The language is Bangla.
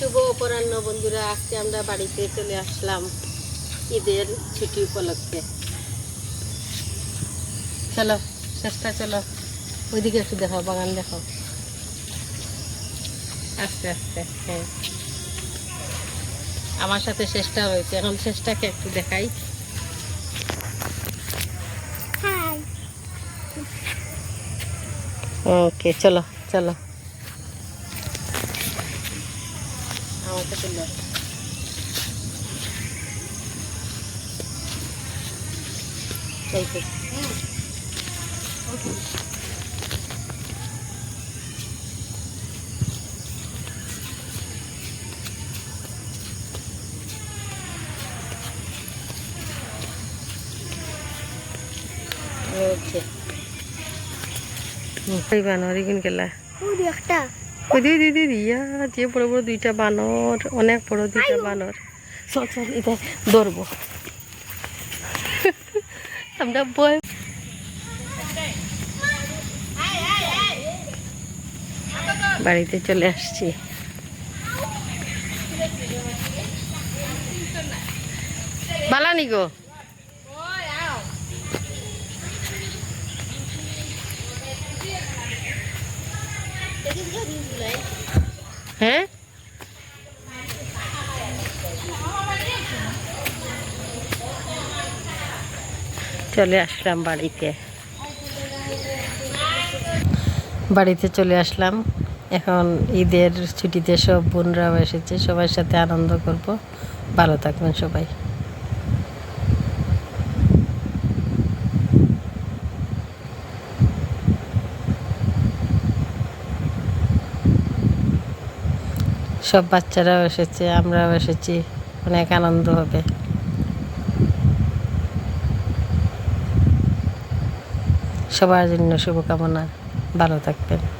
শুভ অপরাহ্ন বন্ধুরা। আজকে আমরা বাড়িতে চলে আসলাম ঈদের ছুটি উপলক্ষে। চলো চেষ্টা চলো। ওইদিকে একটু দেখো বাগান দেখো। আস্তে আস্তে হ্যাঁ। আমার সাথে চেষ্টা রয়েছে এখন চেষ্টাকে একটু দেখাই। ওকে চলো চলো। আমার সাথে লো। এই তো। ওকে ওই বানর এগুন গেলা ওই একটা ওই দিদি দিদি ইয়া যে বড় বড় দুইটা বানর অনেক বড় দুইটা বানর। চল চল এটা ধরবো। আমরা বই বাড়িতে চলে আসছি। বালানি গো। হ্যাঁ? চলে আসলাম বাড়িতে। বাড়িতে চলে আসলাম। এখন ঈদের ছুটিতে সব বোনরাও এসেছে, সবার সাথে আনন্দ করব। ভালো থাকবেন সবাই। সব বাচ্চারাও এসেছে আমরাও এসেছি। অনেক আনন্দ হবে। সবার জন্য শুভকামনা। ভালো থাকবেন।